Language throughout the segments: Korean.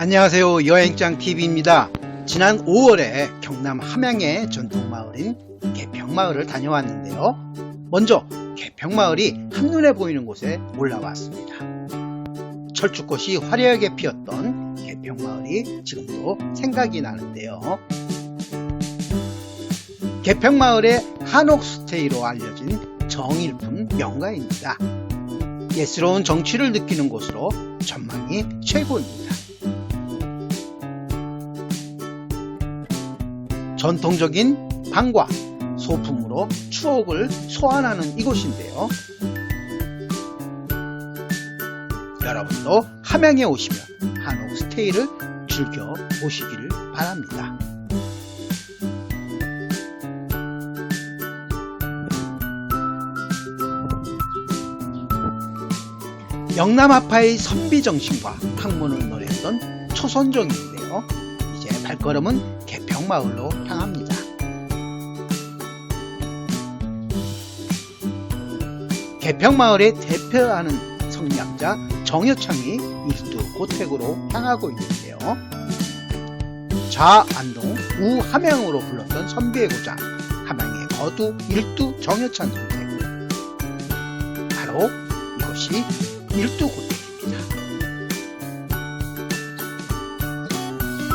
안녕하세요. 여행장TV입니다. 지난 5월에 경남 함양의 전통마을인 개평마을을 다녀왔는데요. 먼저 개평마을이 한눈에 보이는 곳에 올라왔습니다. 철쭉꽃이 화려하게 피었던 개평마을이 지금도 생각이 나는데요. 개평마을의 한옥스테이로 알려진 정일품 명가입니다. 예스러운 정취를 느끼는 곳으로 전망이 최고입니다. 전통적인 방과 소품으로 추억을 소환하는 이곳인데요. 여러분도 함양에 오시면 한옥 스테이를 즐겨 보시기를 바랍니다. 영남 아파의 선비 정신과 학문을 노래했던 초선종인데요. 이제 발걸음은 개평마을로 향합니다. 개평마을의 대표하는 성략자 정여창이 일두 고택으로 향하고 있는데요. 좌안동 우함양으로 불렀던 선비의 고장 함양의 거두 일두 정여창 고택 바로 이것이 일두 고택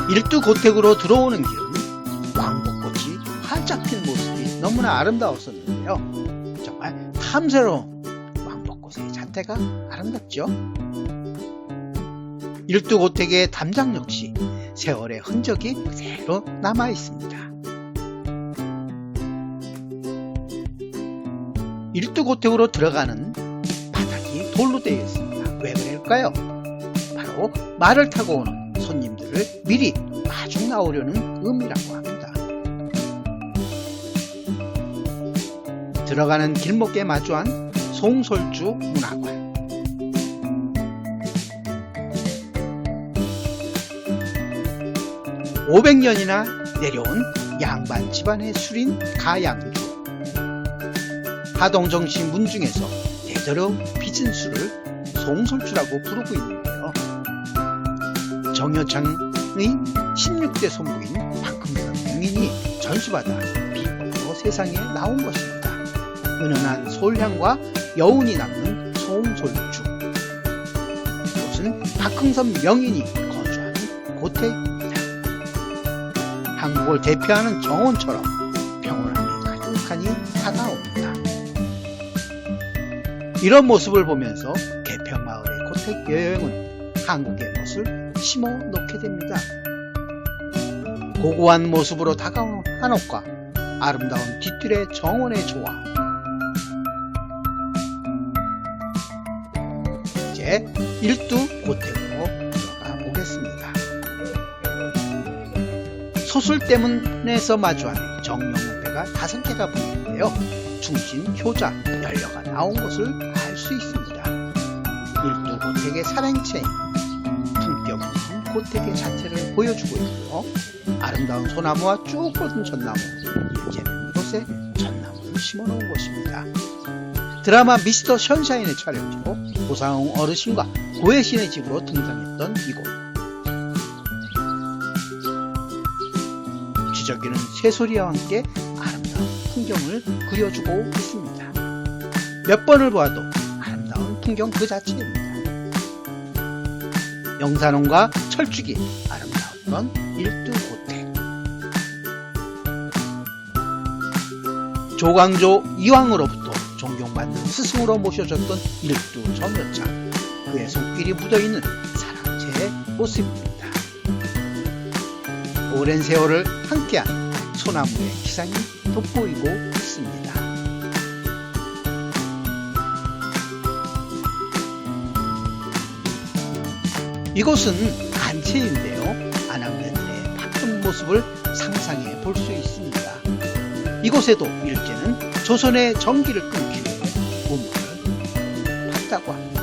일두 고택으로 들어오는 길은 왕복꽃이 활짝 핀 모습이 너무나 아름다웠었는데요. 정말 탐스러운 왕복꽃의 자태가 아름답죠. 일두 고택의 담장 역시 세월의 흔적이 그대로 남아 있습니다. 일두 고택으로 들어가는 바닥이 돌로 되어 있습니다. 왜 그럴까요? 바로 말을 타고 오는 손님들을 미리 마중 나오려는 의미라고 합니다. 들어가는 길목에 마주한 송솔주 문화관. (500년이나) 내려온 양반 집안의 술인 가양주 하동정시 문중에서 대대로 빚은 술을 송솔주라고 부르고 있는데요. 정여창의 16대 손부인 박금선 명인이 전수받아 비법으로 세상에 나온 것입니다. 은은한 솔향과 여운이 남는 송솔주. 이곳은 박흥선 명인이 거주하는 고택입니다. 한국을 대표하는 정원처럼 평온함이 가득하니 다가옵니다. 이런 모습을 보면서 개평마을의 고택 여행은 한국의 멋을 심어 놓게 됩니다. 고고한 모습으로 다가오는 한옥과 아름다운 뒤뜰의 정원의 조화. 이제 일두 고택으로 들어가 보겠습니다. 소술 때문에서 마주한 정령무배가 다섯 개가 보이는데요. 중심, 효자, 연료가 나온 것을 알 수 있습니다. 일두 고택의 살행체인 품격 고택의 자체를 보여주고 있고요. 아름다운 소나무와 쭉 뻗은 전나무, 이제는 이곳에 전나무를 심어놓은 곳입니다. 드라마 미스터 션샤인의 촬영지로 고상홍 어르신과 고혜신의 집으로 등장했던 이곳. 지저귀는 새소리와 함께 아름다운 풍경을 그려주고 있습니다. 몇 번을 보아도 아름다운 풍경 그 자체입니다. 영산홍과 철쭉이 아름다웠던 일두 고택. 조광조 이왕으로부터 존경받는 스승으로 모셔졌던 일두 정여창. 그의 손길이 묻어있는 사랑제의 모습입니다. 오랜 세월을 함께한 소나무의 기상이 돋보이고 있습니다. 이곳은 모습을 상상해 볼 수 있습니다. 이곳에도 일제는 조선의 전기를 끊기 위해 우물을 팠다고 합니다.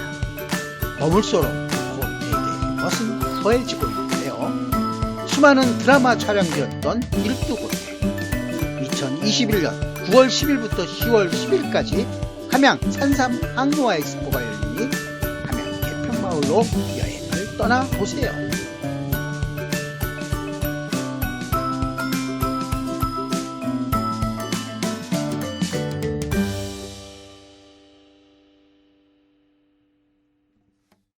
머물수록 고택의 멋은 더해지고 있는데요. 수많은 드라마 촬영지였던 일두고택 2021년 9월 10일부터 10월 10일까지 함양 산삼 항로와 엑스포가 열리니 함양 개평마을로 여행을 떠나보세요.